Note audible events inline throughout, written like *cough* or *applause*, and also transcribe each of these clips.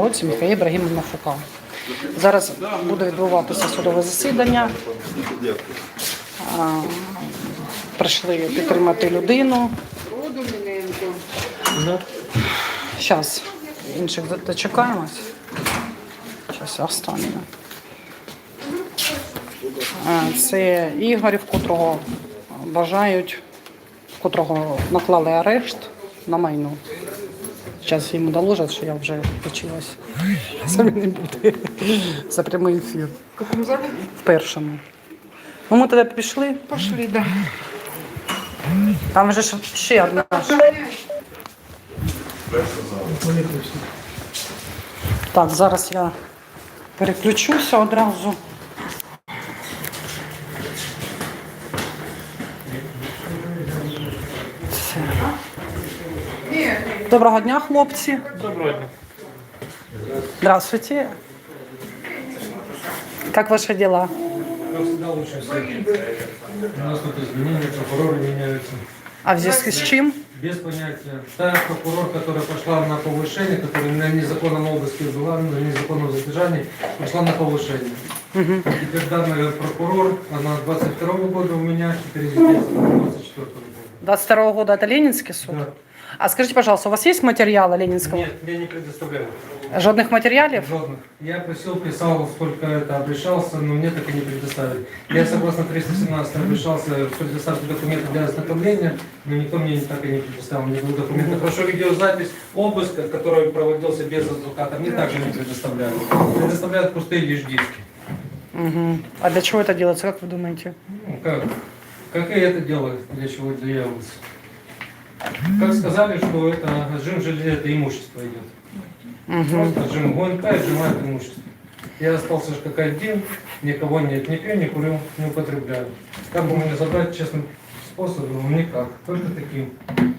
році Михайло Ібрагімовна Фука. Зараз буде відбуватися судове засідання. Прийшли підтримати людину. Зараз інших дочекаємось. Зараз останнє. Це Ігор, котрого бажають, котрого наклали арешт на майно. Зараз йому доложать, що я вже включилась. Самі не буде. За прямий ефір. В каком зале? В першому. Ну, ми тоді пішли. Пошли, да. Там вже ж ще одна. Так, зараз я переключуся одразу. Все. Доброго дня, хлопці. Доброго дня. Здравствуйте. Как ваши дела? Как всегда лучше всех. У нас тут изменения, прокуроры меняются. А в связи с чем? Без понятия. Та прокурор, которая пошла на повышение, которая на незаконном обыске была, на незаконном задержании, пошла на повышение. Теперь данный прокурор, она 22 года у меня, теперь резидент 24 года. 22 года это Ленинский суд? Да. А скажите, пожалуйста, у вас есть материалы Ленинского? Нет, я не предоставляю. Жодных материалов? Жодных. Я просил, писал, сколько это обращался, но мне так и не предоставили. Я согласно 317 обращался предоставить документы для ознакомления, но никто мне так и не предоставил мне документы. Прошу видеозапись обыска, который проводился без адвоката, мне также не предоставляют. Предоставляют пустые лишь диски. Мгм. А для чего это делается, как вы думаете? Ну, как? Как и это дело, для чего это делалось. Как сказали, что это отжим жилья, это имущество идет. Мгм. Просто отжим ГУНП отжимает имущество. Я остался же как один, никого нет, не пью, не курю, не употребляю. Как бы мне забрать честным способом? Никак, только таким.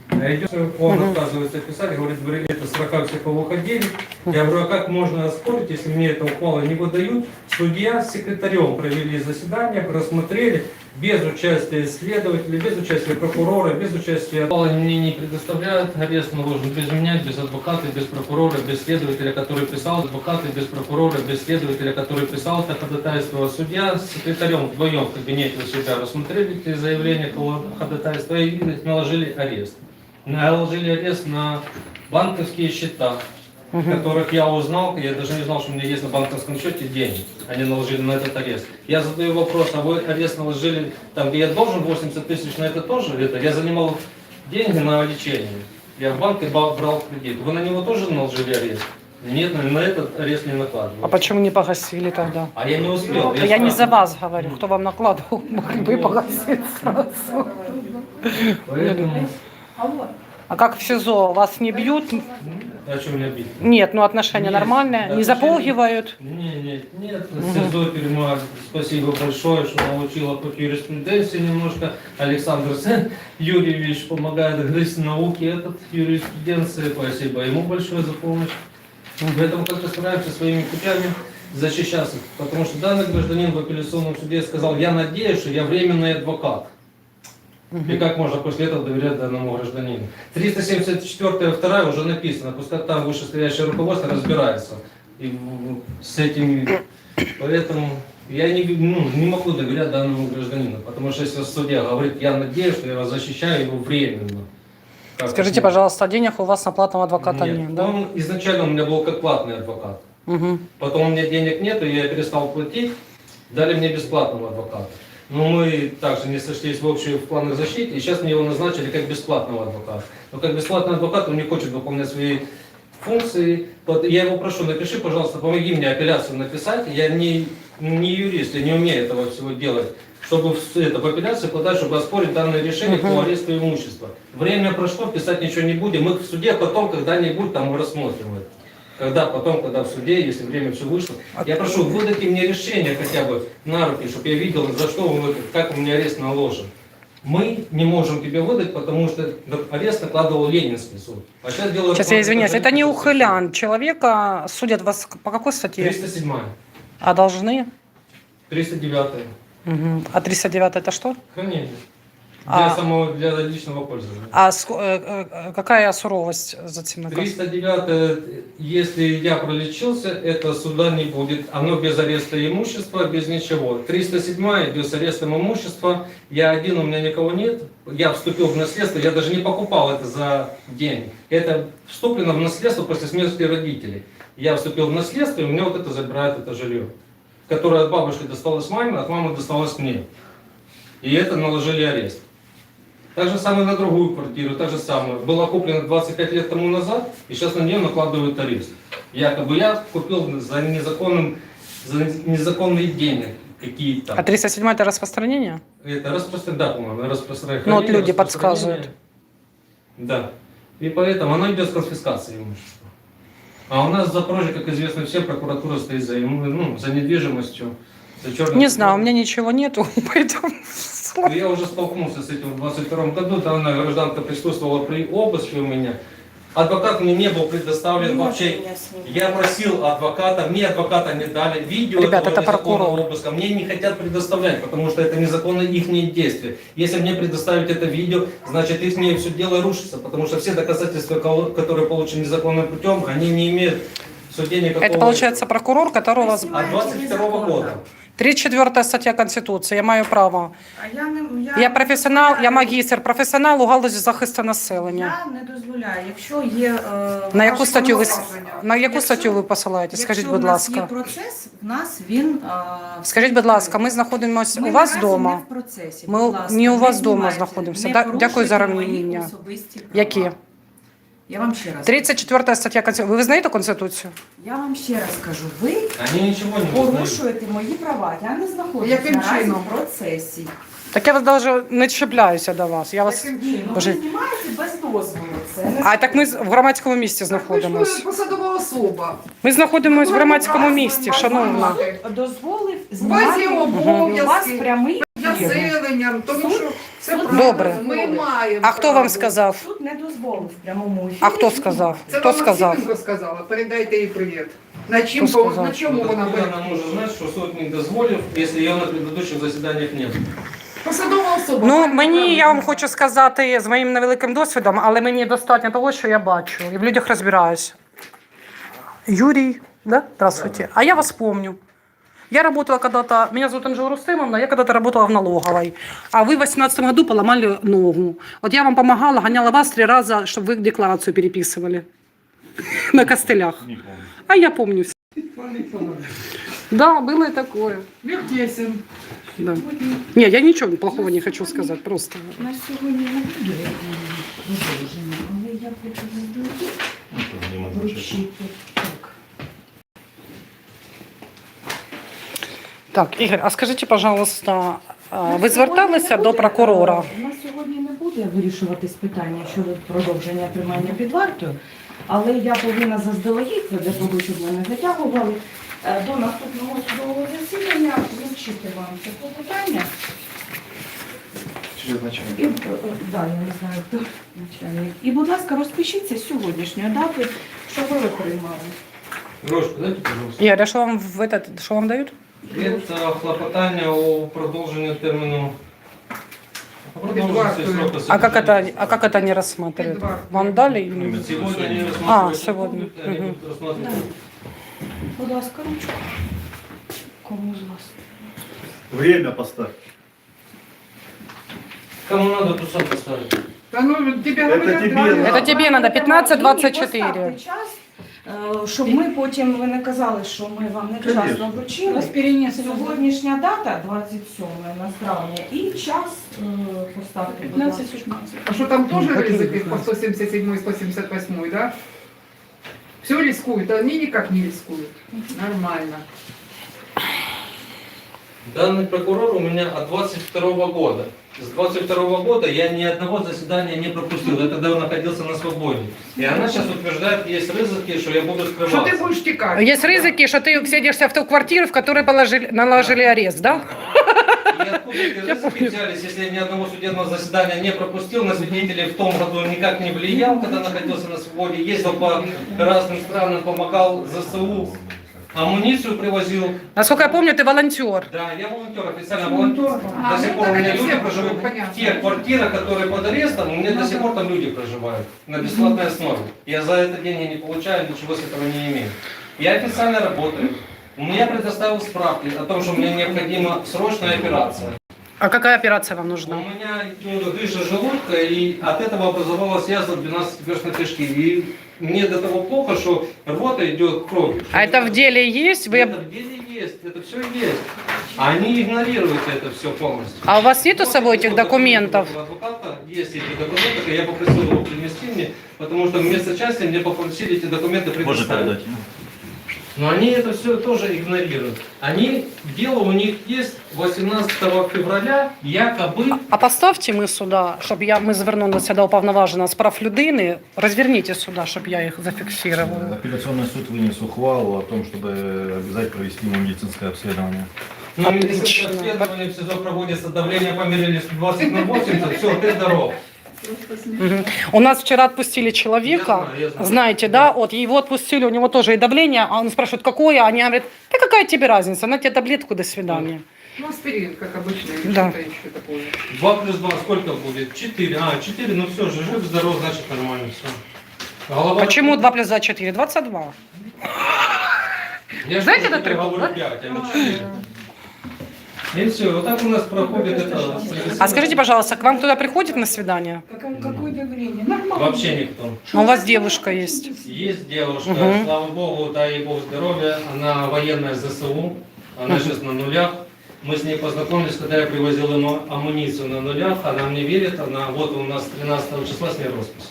А идет, он отказывается писать, говорит, вы это с рока все повыходили. Я говорю, а как можно оспорить, если мне это упало не выдают? Судья с секретарем провели заседание, рассмотрели, без участия следователя, без участия прокурора, без участия... Мне не предоставляют арест наложен без меня, без адвоката, без прокурора, без следователя, который писал, адвоката, без прокурора, без следователя, который писал это ходатайство. Судья с секретарем вдвоем в кабинете у себя рассмотрели эти заявления ходатайства и наложили арест. Наложили арест на банковские счета, которых я узнал, я даже не знал, что у меня есть на банковском счете деньги. Они наложили на этот арест. Я задаю вопрос, а вы арест наложили, там, где я должен 80 тысяч на это тоже? Это я занимал деньги на лечение. Я в банке ба- брал кредит. Вы на него тоже наложили арест? Нет, на этот арест не А накладывал. почему не погасили тогда? А я не успел. Я не за вас говорю, кто вам накладывал, могли бы погасить сразу. Поэтому... А как в СИЗО? Вас не бьют? А что меня бить? Нет, ну отношения Нет, нормальные, не запугивают. Не, нет, нет, СИЗО тюрьма, спасибо большое, что научила по юриспруденции немножко. Александр Сен Юрьевич помогает грызть науки этот юриспруденции, спасибо ему большое за помощь. Поэтому как-то стараемся своими путями защищаться, потому что данный гражданин в апелляционном суде сказал, я надеюсь, что я временный адвокат. И как можно после этого доверять данному гражданину? 374 вторая уже написано, пускай там вышестоящее руководство разбирается и с этим. Поэтому я не, ну, не могу доверять данному гражданину, потому что если судья говорит, я надеюсь, что я вас защищаю его временно. Как Скажите, это? пожалуйста, денег у вас на платного адвоката нет, Нет, да? он изначально у меня был как платный адвокат. Мгм. Потом у меня денег нету, я перестал платить, дали мне бесплатного адвоката. Но мы также не сошлись в общих планах защиты, и сейчас мне его назначили как бесплатного адвоката. Но как бесплатный адвокат он не хочет выполнять свои функции. Я его прошу, напиши, пожалуйста, помоги мне апелляцию написать. Я не, не юрист, я не умею этого всего делать. Чтобы в- это, в апелляцию подать, чтобы оспорить данное решение по аресту имущества. Время прошло, писать ничего не будем. Мы в суде потом когда-нибудь там рассмотрим это. Когда потом, когда в суде, если время все вышло. Я прошу, выдайте мне решение хотя бы на руки, чтобы я видел, за что вы, как у меня арест наложен. Мы не можем тебе выдать, потому что арест накладывал Ленинский суд. А сейчас делают... Сейчас я извиняюсь, это не ухылян. Человека судят вас по какой статье? 307 А должны? 309 Мгм. А 309 это что? Хранение. Для А- самого, для личного пользования. А ск- э, э, какая суровость за этим наказом? 309, если я пролечился, это суда не будет. Оно без ареста имущества, без ничего. 307 без ареста имущества. Я один, у меня никого нет. Я вступил в наследство, я даже не покупал это за деньги. Это вступлено в наследство после смерти родителей. Я вступил в наследство, и у меня вот это забирает это жилье. Которое от бабушки досталось маме, от мамы досталось мне. И это наложили арест. Так же самое на другую квартиру, так же самое. Была куплена 25 лет тому назад, и сейчас на нее накладывают арест. Якобы я купил за незаконным, за незаконные деньги какие-то. А 307 это распространение? Это распространение, да, по-моему, распространение. Ну, вот люди подсказывают. Да. И поэтому оно идет с конфискацией имущества. А у нас в Запорожье, как известно всем, прокуратура стоит за, ну, за недвижимостью, за черным... Не знаю, у меня ничего нету, *laughs* поэтому... Я уже столкнулся с этим в 22 году, там гражданка присутствовала при обыске у меня. Адвокат мне не был предоставлен вообще. Я просил адвоката, мне адвоката не дали. Видео Ребята, этого это незаконного прокурор. обыска мне не хотят предоставлять, потому что это незаконные их действия. Если мне предоставить это видео, значит их все дело рушится, потому что все доказательства, которые получены незаконным путем, они не имеют в суде никакого... Это получается прокурор, который у вас... От 22 года. 34 стаття Конституції, я маю право. А я не я, професіонал, я магістр, професіонал у галузі захисту населення. Я не дозволяю. Якщо є е, На яку статтю ви на яку якщо- статтю ви посилаєте? Скажіть, якщо будь нас ласка. є процес, в нас він е, Скажіть, будь ласка, ми знаходимося ми у вас вдома. не в процесі. Ми не у вас не дома знімайте, знаходимося. дякую за права. Які? Я вам ще раз 34 стаття Конституції. Ви визнаєте Конституцію? я вам ще раз кажу, ви Они ничего не узнают. порушуєте мої права. Я не знаходжусь Яким наразі чином? в процесі. Так я вас навіть не чіпляюся до вас. Я вас... Ні, ну Боже. ви знімаєте без дозволу. Це не А так ми з- в громадському місці Ви ж знаходимося. посадова особа. Ми знаходимося в громадському місці, шановна. дозволив знімати. У вас прямий Населенням, тому що це правда. Добре. Ми маємо. А хто вам право. сказав? суд не дозволив в прямому ефірі. А хто сказав? Це Хто вам сказав? Максименко сказала. Передайте їй привіт. На чим Хто сказав? на чому вона откуда буде? она может знать, что суд не дозволил, если ее на предыдущих заседаниях нет? Посадова особа. Ну мені я вам хочу сказати з моїм невеликим досвідом, але мені достатньо того, що я бачу і в людях розбираюся. Юрий, да? Здравствуйте. А я вас помню. Я работала когда-то, меня зовут Анжела Рустемовна, я когда-то работала в налоговой. А вы в 2018 году поломали ногу. Вот я вам помогала, гоняла вас три раза, чтобы вы декларацию переписывали *laughs* на костылях. А я помню все. Да, было и такое. Віртєсін. Да. Не, я ничего плохого не хочу сказать, просто. На сьогодні не буде продовження, але я Так. Ігор, а скажіть, пожалуйста, ви зверталися до прокурора? е, На сьогодні не буде вирішуватись питання щодо продовження тримання під вартою, але я повинна заздалегідь, для того, щоб ми не затягували, е, до наступного судового засідання вручити вам це питання. І, е, да, я не знаю, хто начальник. І, будь ласка, розпишіться з сьогоднішньої дати, що ви отримали. Грошку дайте, пожалуйста. Ігор, а що вам в этот, що вам дають? від клопотання у продовженні терміну. А как это, а как это они рассматривают? Вам дали или нет? Сьогодні А, сегодня. сьогодні. ручку. Кому з вас? Время поставь. Кому надо, то сам поставити. Да ну, тебе Это тебе надо. Это тебе надо 15-24. Час щоб ми потім ви не казали, що ми вам не вчасно вручили. Сьогоднішня дата 27 на травня і час поставки. поставте. будь ласка. А що там теж ризики по 177 178, да? Все рискують, а они никак не рискуют. Нормально. Данный прокурор у меня от 22 года. С 22 года я ни одного заседания не пропустил. Я тогда находился на свободе. И она сейчас утверждает, есть рызыки, что я буду Що ти скрываться. будеш тікати? Есть ризики, что ты сидишься в ту квартиру, в которой положили, наложили арест, да? И откуда эти рызыки взялись, если я ни одного судебного заседания не пропустил, на свидетелей в том году никак не влиял, когда находился на свободе, ездил по разным странам, помогал ЗСУ. Амуницию привозил. Насколько я помню, ты волонтер. Да, я волонтер, официально волонтер. А, до сих ну пор у меня люди проживают. понятно. Те квартиры, которые под арестом, у меня до сих пор там люди проживают на бесплатной основе. Я за это деньги не получаю, ничего с этого не имею. Я официально работаю. У меня предоставил справки о том, что мне необходима срочная операция. А какая операция вам У нужна? меня ну, грыжа желудка, и от этого образовалась язва 12-перстной кишки. И мне до того плохо, что рвота идет кровью. А это в деле есть? Вы... Это в деле есть, это все есть. А Они игнорируют это все полностью. А у вас нету с Вот собой вот этих документов? У адвоката есть эти документы, и я попросил его принести мне, потому что вместо части мне попросили эти документы Можно предоставить. передать. Но они это все тоже игнорируют. Они, дело у них есть 18 февраля, якобы А поставте ми сюди, щоб я, ми звернулися до уповноваженого з прав людини. Розверніть сюди, щоб я їх зафіксувала. Апелляционный суд вынес ухвалу о том, чтобы обязать провести ему медицинское обследование. ну, Отлично. медицинское обследование в СИЗО проводится, давление померили 120 на 80, все, ты здоров. У нас вчера отпустили человека, Я знаю, я знаю. знаете, да, вот его отпустили, у него тоже и давление, а он спрашивает, какое, они говорят, да какая тебе разница, на тебе таблетку, до свидания. Ну, аспирин, как обычно, или Да. что-то еще такое. 2 плюс 2 сколько будет? 4. А, 4, ну все же, жив, здоров, значит нормально все. Голова... Почему 2 плюс 2 4? 22. Я Знаете прикол, говорю да? 5, а не 4. И все, вот так у нас проходит это... А скажите, пожалуйста, к вам кто-то приходит на свидание? Какое, какое давление? Нормально. Вообще никто. Ну, у вас девушка есть. Есть девушка, Мгм. слава богу, дай ей бог здоровья, она военная ЗСУ, она сейчас на нулях. Мы с ней познакомились, когда я привозил ему амуницию на нулях, она мне верит, она вот у нас 13 числа с ней роспись.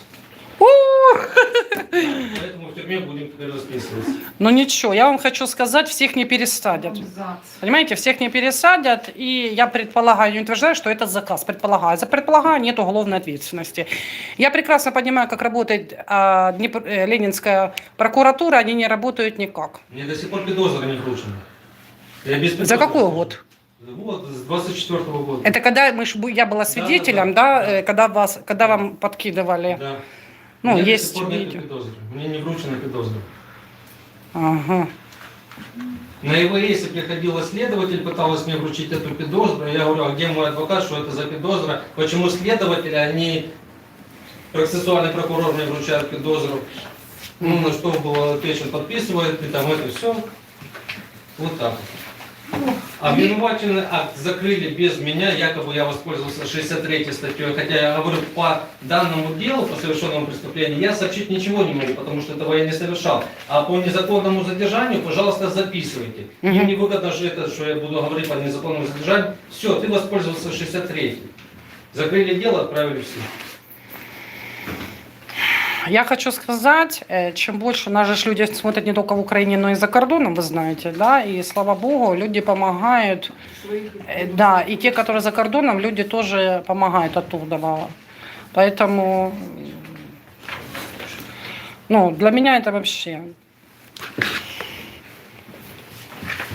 Поэтому в тюрьме будем теперь расписываться. Ну ничего, я вам хочу сказать, всех не пересадят. Понимаете, всех не пересадят, и я предполагаю, не утверждаю, что это заказ, предполагаю. За предполагаю нет уголовной ответственности. Я прекрасно понимаю, как работает а, Днепр- э, Ленинская прокуратура, они не работают никак. Мне до сих пор педозры не. Я без За какой год? Вот, с 24 года. Это когда мы я была свидетелем, да, э, когда вас, когда вам подкидывали. Да. Ну, Мне есть сих пор нет видео. педозры. Мне не вручена педозра. Ага. На его рейсе приходила следователь, пыталась мне вручить эту педозру. Я говорю, а где мой адвокат, что это за педозра? Почему следователи, они, процессуальный прокурор мне вручает педозру? Ну, на что было отвечен, подписывает, и там это все. Вот так. Обвинувательный акт закрыли без меня, якобы я воспользовался 63 статьей, хотя я говорю, по данному делу, по совершенному преступлению, я сообщить ничего не могу, потому что этого я не совершал. А по незаконному задержанию, пожалуйста, записывайте. Им не выгодно, что это, что я буду говорить по незаконному задержанию. Все, ты воспользовался 63 Закрыли дело, отправили в суд. Я хочу сказать, э, чем больше наши ж люди смотрят не только в Украине, но и за кордоном, вы знаете, да, и слава богу, люди помогают, Э, да, и те, которые за кордоном, люди тоже помогают оттуда. Поэтому, ну, для меня это вообще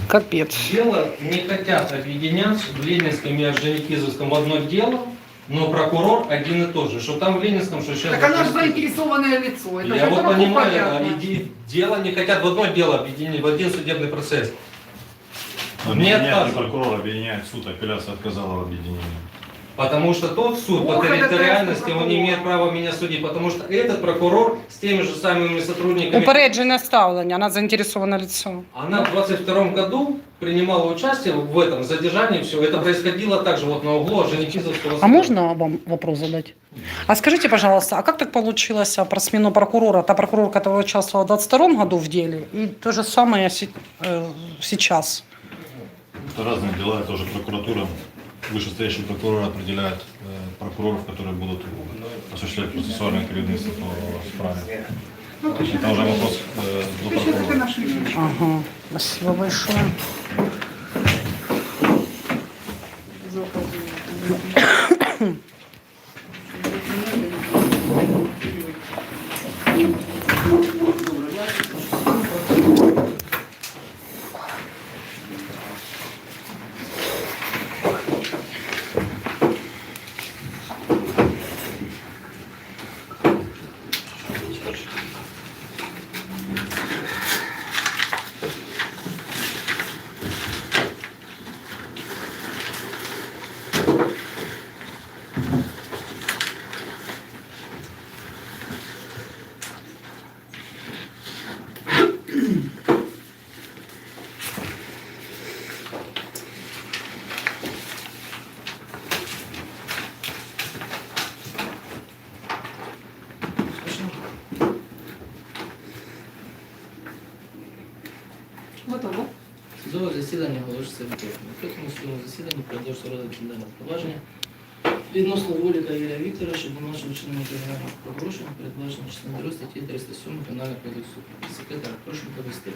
капец. Дело не хотят объединять в Ленинском и Орджоникидзевском в одно дело, но прокурор один и тот же. Что там в Ленинском, что сейчас... Так она же заинтересованное лицо. Это Я вот понимаю, понятно. а иди- дело не хотят в одно дело объединить, в один судебный процесс. Но Мне объединяет ли отказывают. прокурор объединяет суд, апелляция отказала в объединении. Потому что тот суд по Ох, это территориальности, он не имеет права меня судить, потому что этот прокурор с теми же самыми сотрудниками... Упереджене ставлення, вона заінтересоване лицо. Она в 22 году принимала участие в этом задержании, все. Это происходило также вот на углу Орджоникидзевского А можно вам вопрос задать? А скажите, пожалуйста, а как так получилось а, про смену прокурора? Та прокурор, которая участвовала в 22 году в деле, и то же самое э, сейчас. Это разные дела, это уже прокуратура. Вышестоящий прокурор определяет э, прокуроров, которые будут осуществлять процессуальное керівництво по справе. Это уже вопрос э, до Ты что, ты прокурора. наш личный. Ага, спасибо большое. Засідання оголошується відкритим. Відкритому судовому засіданні продовжується розгляд кримінального провадження відносно Воліка Юрія Вікторовича, до нашого чинного кримінального правопорушення, передбачено частиною 2 статті 307 Кримінального кодексу. Секретар, прошу повести.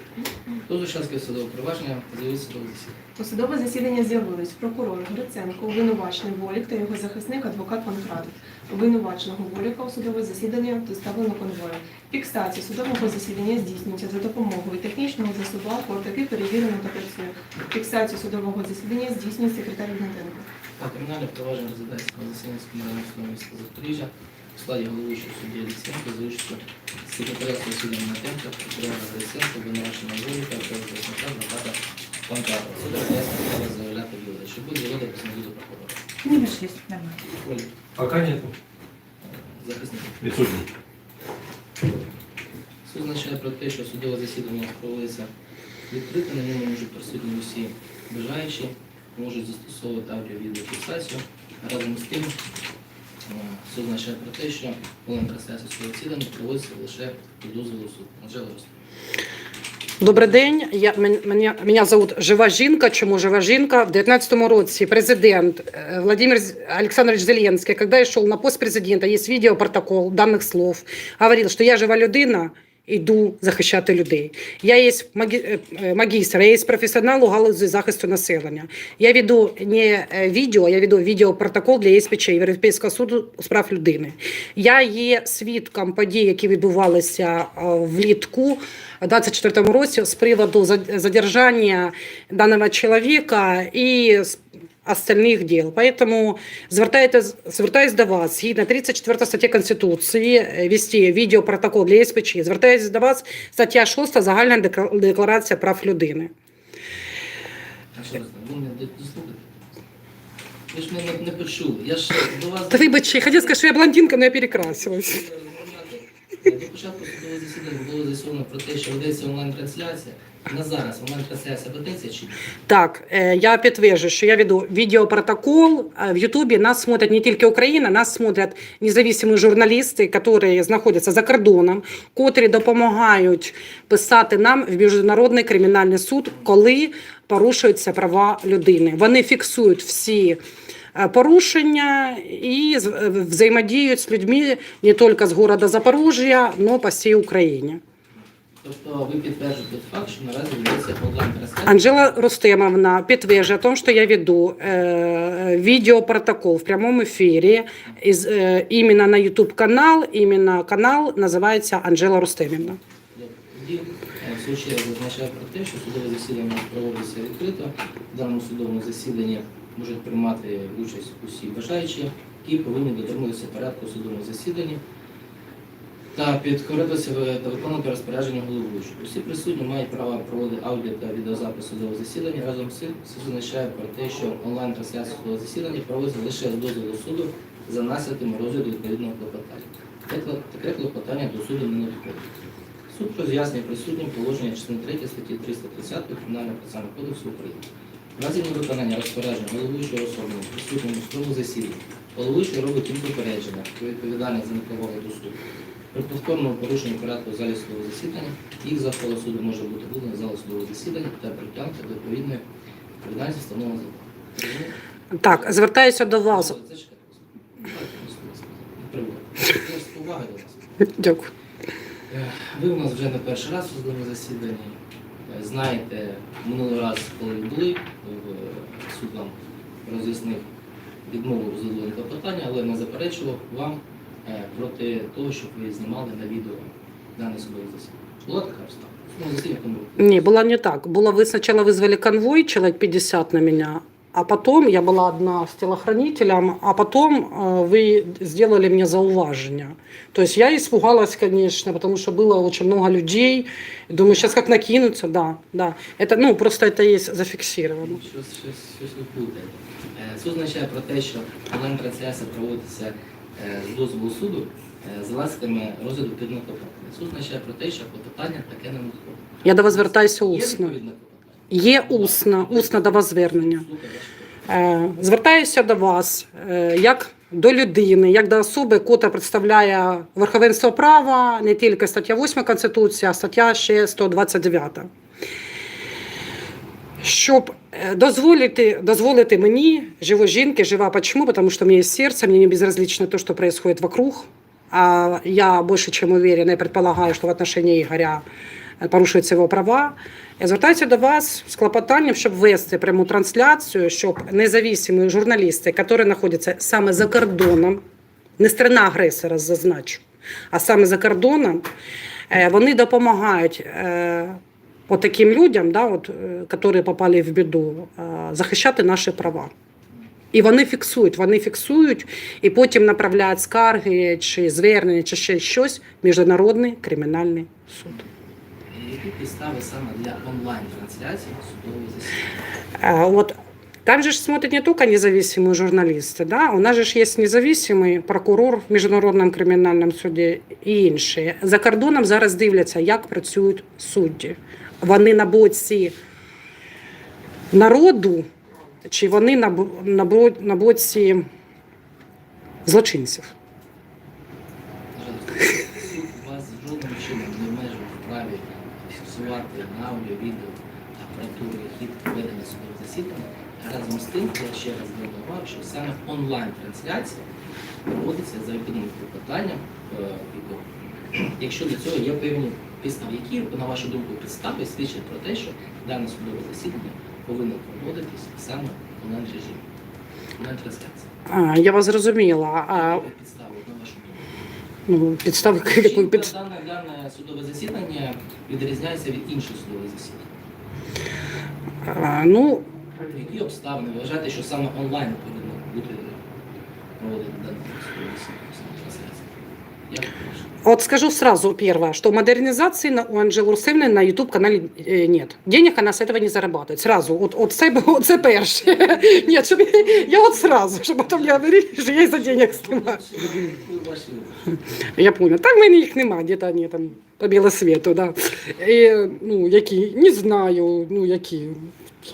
Хто з учасників судового провадження з'явився до засідання? У судове засідання з'явились прокурор Гриценко, обвинувачений Волік та його захисник адвокат Панкратов. Обвинуваченого Воліка у судове засідання доставлено конвоєм. Фіксація судового засідання здійснюється за допомогою технічного засобу який перевірено та працює. Фіксацію судового засідання здійснює секретар Гнатенко. Кримінальне провадження розглядається на засіданні суду міста Запоріжжя у складі головуючого судді Ліценко за участю секретаря засідання Натенка, прокурора Гриценко, обвинуваченого Воліка та захисника адвоката Панкратова. Суд роз'яснює право заявляти влади. Чи буде влади після до прокурора? Ваш є, нормально. Волі, Пока нету. захисник. Відсутні. Суд означає про те, що судове засідання проводиться відкрито, на ньому можуть присутні усі бажаючі, можуть застосовувати аудіо-відеофіксацію. Разом з тим, суд означає про те, що повна трансляція судового засідання проводиться лише під дозволу суду. Анжела Добрий день. Я, мене, мене зовут Жива Жінка. Чому Жива Жінка? В 19-му році президент е, Владимир З- Александрович Зеленский, йшов на пост президента, є відеопротокол даних слов, говорив, що я жива людина, йду захищати людей. Я є е, е, магістр, я є професіонал у галузі захисту населення. Я веду не е, відео, я веду відеопротокол для ЄСПЧ, Європейського суду з прав людини. Я є свідком подій, які відбувалися влітку в 24 році з приводу задержання даного чоловіка і з остальних діл. Поэтому звертайтесь, звертаюсь до вас, згідно 34 статті Конституції, е, вести відеопротокол для СПЧ. Звертаюсь до вас, стаття 6 Загальна декларація прав людини. Анжела Ростова, ви мене до- Ви ж мене не, не почули. Я ж до вас... Та вибачте, я хотіла сказати, що я блондинка, але я перекрасилась. Засідання було з'ясовано про те, що ведеться онлайн-трансляція. На зараз онлайн-трансляція ведеться чи ні? Так, е, я підтверджую, що я веду відеопротокол. Е, В Ютубі нас смотрять не тільки Україна, нас смотрять незалежні журналісти, які знаходяться за кордоном, котрі допомагають писати нам в міжнародний кримінальний суд, коли порушуються права людини. Вони фіксують всі. Е, Порушення і е, взаємодіють з людьми не тільки з города Запоріжжя, але по всій Україні. Тобто ви підтверджуєте факт, що наразі ведеться. Анжела Рустемовна підтверджує том, що я веду е, відеопротокол в прямому ефірі із, е, іменно на YouTube канал. Іменно канал називається Анжела Рустемівна. Тоді е, в зазначає про те, що судове засідання проводиться відкрито. В даному судовому засіданні можуть приймати участь усі бажаючі, які повинні дотримуватися порядку судового засідання та підкоритися та виконувати розпорядження головуючого. Усі присутні мають право проводити аудіо та відеозапис судового засідання. Разом з цим суд зазначає про те, що онлайн-трансляція судового засідання проводиться лише з дозволу суду за наслідками розгляду відповідного клопотання. Таке клопотання до суду не надходить. Суд роз'яснює присутнім положення частини 3 статті 330 Кримінального процесуального кодексу України. В разі невиконання розпорядження головуючого особи присутньому в судовому засіданні, головуючий робить їм попередження про відповідальність за неповагу до суду. При повторному порушенні порядку в залі судового засідання їх за коло суду може бути видано з залу судового засідання та притягнути до відповідної відповідальності встановленого законом. Так, звертаюся вас. Ж *laughs* до вас. Дякую. Е, Ви у нас вже не перший раз у судовому засіданні. Е, Знаєте, минулий раз, коли ви були, в- суд вам роз'яснив відмову в задоволенні клопотання, але не заперечував вам е, проти того, щоб ви знімали на відео дане судове засідання. Була така обставина? Ну, засідання тому. Не, было не так. Было вы сначала вызвали конвой, человек 50 на меня, а потом я была одна с телохранителем, а потом э, вы сделали мне зауважение. То есть я испугалась, конечно, потому что было очень много людей. Думаю, сейчас как накинутся, да, да. Это, ну, просто это есть зафиксировано. Щось, щось, щось ви плутаєте. Е, Це означає про те, що онлайн-трансляція проводиться е, з дозволу суду е, з наслідками розгляду відповідного клопотання. Це означає про те, що клопотання таке не надходить. Я до вас звертаюся Є усно. Є усно, усно до вас звернення. Е, Звертаюся до вас е, як до людини, як до особи, яка представляє верховенство права, не тільки стаття 8 Конституції, а стаття ще 129. щоб е, дозволити, дозволити мені, живой жінки, жива почему? Потому что у меня есть сердце, мне не безразлично то, что происходит вокруг. А я больше чем уверена и предполагаю, что в отношении Ігоря е, порушуються його права. Я звертаюся до вас з клопотанням, щоб вести пряму трансляцію, щоб независимі журналісти, які знаходяться саме за кордоном, не страна агресора, зазначу, а саме за кордоном, е, вони допомагають е, таким людям, да, от, е, які попали в біду, е, захищати наші права. І вони фіксують, вони фіксують і потім направляють скарги чи звернення, чи ще щось в Міжнародний кримінальний суд. Які підстави саме для онлайн-трансляції судового засідання? А, Вот там же ж смотрят не только независимые журналисты, да? у нас же ж есть независимий прокурор в Міжнародному кримінальному суді і інші. За кордоном зараз дивляться, як працюють судді. Вони на боці народу, чи вони на боці злочинців. Пожалуйста, суд вас жодним чином не обмежує в праві фіксувати на аудіо, відео, апаратуру хід ведення судового засідання. Разом з тим, я ще раз зверну що саме онлайн-трансляція проводиться за відповідним клопотанням е. Якщо для цього є певні підстави, які, на вашу думку, підстави свідчать про те, що дане судове засідання повинно проводитись саме в онлайн-режимі, онлайн-трансляція. Я вас зрозуміла. А, підстави, на вашу думку? ну, підстави, якої Чим дане, дане судове засідання відрізняється від інших судових засідань? А, ну, Які обставини вважати, що саме онлайн повинно бути проводити дане судове засідання? саме трансляція? Як ви вважаєте? Вот скажу сразу первое, что модернизации на, у Анжелы Русевны на YouTube-канале э, нет. Денег она с этого не зарабатывает. Сразу. Вот, от це, *laughs* от це перше. *laughs* Нет, щоб, я от сразу, щоб потім не говорили, що я за денег знімаю. Які ваші Я понял. Так в мене їх нема, где-то они там по білосвіту, да. І, ну, які, не знаю, ну, які.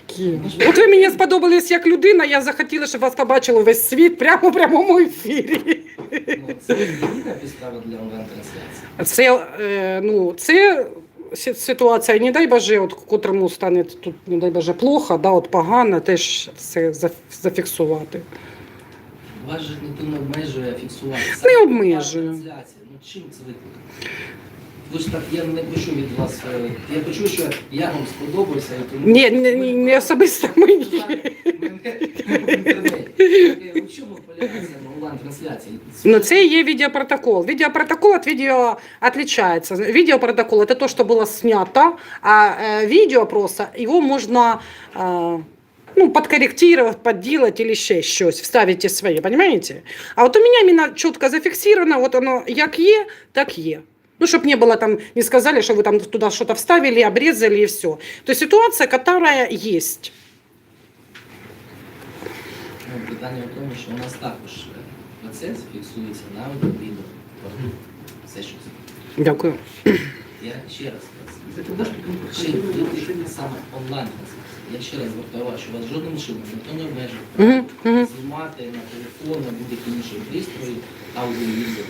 Які. От ви мені сподобались як людина, я захотіла, щоб вас побачило весь світ прямо в прямому ефірі. ну, це єдина підстава для онлайн-трансляції? Це, е, ну, це сі- ситуація, не дай Боже, от котрому стане тут, не дай Боже, плохо, да, от погано, теж це заф- зафіксувати. Вас же ніхто не обмежує фіксувати. Не Саме обмежує. онлайн-трансляція. Ну чим це викликано? Ж так, я не почув від вас, е, я почув, що я вам сподобався. і тому- Ні, не, не, не особисто *laughs* мені. У чому полягається онлайн-трансляція? Ну, це і є відеопротокол. Відеопротокол від відео отличается. Відеопротокол – це то, що було снято, а е, відео просто, його можна е, ну, подкорректировать, подделать или ще щось, вставити своє, понимаете? А от у мене іменно чітко зафіксировано, от воно як є, так є. Ну, чтобы не было там, не сказали, что вы там туда что-то вставили, обрезали и все. То есть ситуация, которая есть. Ну, питання в тому, що у нас також е, процес фіксується на аудіо, відео, все, що це. Дякую. Я ще раз вас ще тільки саме онлайн трансляція. Я ще раз звертаю увагу, що вас жодним чином ніхто не обмежує Мгм, мгм. знімати на телефон, на будь-які інші пристрої, аудіо,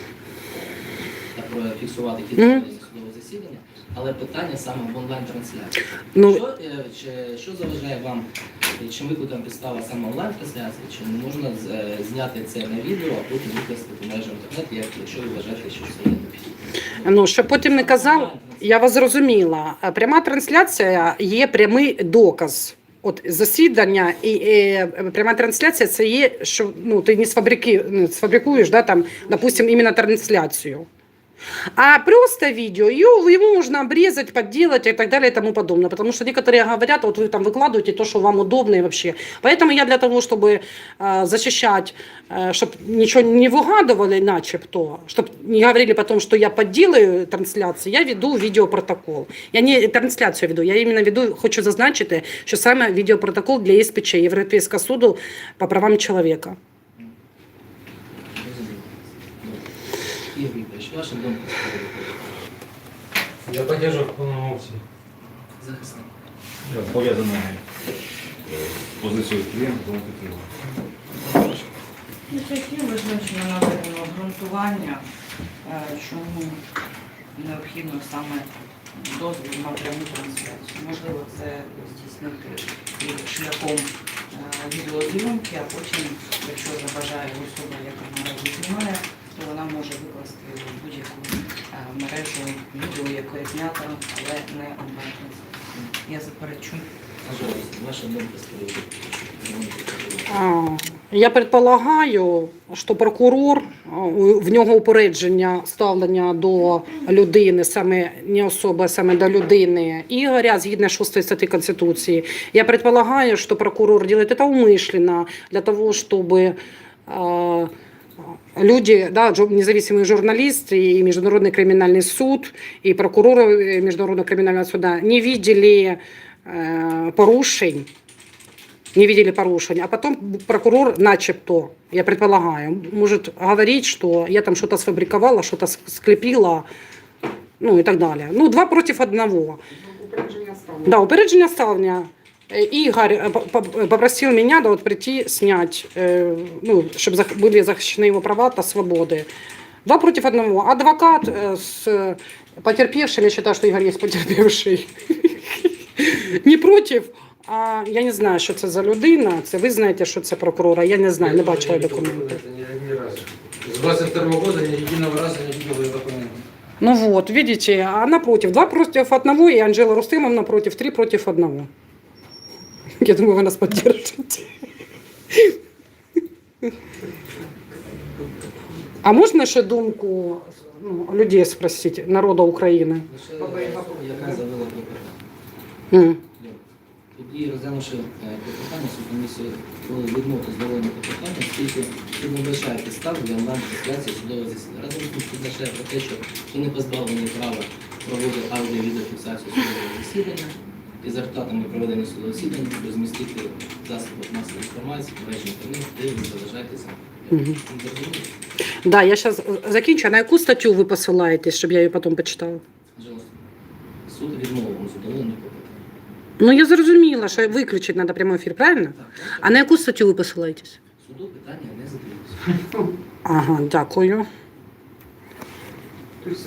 Відео та фіксувати хід Мгм. проведення судового засідання. Але питання саме в онлайн-трансляції. Ну, Що, е, чи, що заважає вам, е, чим викликана підстава саме онлайн-трансляції, чи не можна е, зняти це на відео, а потім викласти в межах інтернету, як, якщо ви вважаєте, що це є необхідно? Ну, щоб потім не казав, я вас зрозуміла. Е, Пряма трансляція є прямий доказ. От засідання і, і пряма трансляція це є, що ну, ти не сфабрики, не сфабрикуєш, да, там, допустим, іменно трансляцію. А просто видео, ее, его можно обрезать, подделать и так далее и тому подобное. Потому что некоторые говорят, вот вы там выкладываете то, что вам удобно и вообще. Поэтому я для того, чтобы э, защищать, э, чтобы ничего не выгадывали начебто, чтобы не говорили потом, что я подделаю трансляцию, я веду відеопротокол. Я не трансляцію веду, я іменно веду, хочу зазначити, що саме відеопротокол для СПЧ, Європейського суду по правам чоловіка. Ігор Вікторович, ваша думка з приводу того? Я поддерживаю в полном обсяге. захисник. Пов'язано з позицією клієнта, тому підтримую. Ну, це є визначено наведено обґрунтування, е, чому необхідно саме дозвіл на пряму трансляцію. Можливо, це здійснити шляхом е, відеозйомки, а потім, якщо забажає особа, яка наразі знімає, то вона може викласти у будь-яку е, мережу відео, яке знято, але не онлайн. Я заперечу. Пожалуйста, ваша думка з приводу. А, Я предполагаю, що прокурор а, у- в нього упередження ставлення до людини, саме не особи, а саме до людини Ігоря, згідно 6 статті Конституції. Я предполагаю, що прокурор делает это умышленно для того, чтобы а, люди, да, жу- независимый журналист и Международный криминальный суд, и прокуроры Международного криминального суда не видели э, порушень не видели порушень. А потом прокурор начебто, я предполагаю, может говорить, что я там что-то сфабриковала, что-то с- склепила, ну и так далее. Ну, два против одного. Упередження стало. Да, упередження ставлення. Э, Игорь э, по- по- попросил меня да, вот прийти снять, э, ну, чтобы зах- были защищены его права та свободы. Два против одного. Адвокат э, с потерпевшим, я считаю, что Игорь есть потерпевший, *laughs* не против. А я не знаю, що це за людина. Це ви знаєте, що це прокурора. Я не знаю, не бачила документи. Это ни, ни разу. С 22 года ни единого раза не видел документов. Ну вот, видите, а напротив, два против одного, и Анжела Рустымовна против, три против одного. Я думаю, вы нас поддержите. А можна ще думку ну, людей спросити, народу України? Яка. Тоді, розглянувши е, суд комісії коли відмовити задоволення клопотання, оскільки суд не підстав для онлайн-трансляції судового засідання. Разом з тим суд про те, що і не позбавлені права проводити аудіо-відеофіксацію судового засідання і за результатами проведення судового засідання розмістити засоби масової інформації, мережі інтернет, де ви залишаєтеся. Мгм. Да, я зараз закінчу. А На яку статтю ви посилаєтесь, щоб я її потім почитала? Суд відмовив у задоволенні клопотання. Ну, я зрозуміла, що виключити треба прямий ефір, правильно? А на яку статтю ви посилаєтесь? Суду питання не задаються. Ага, дякую. То есть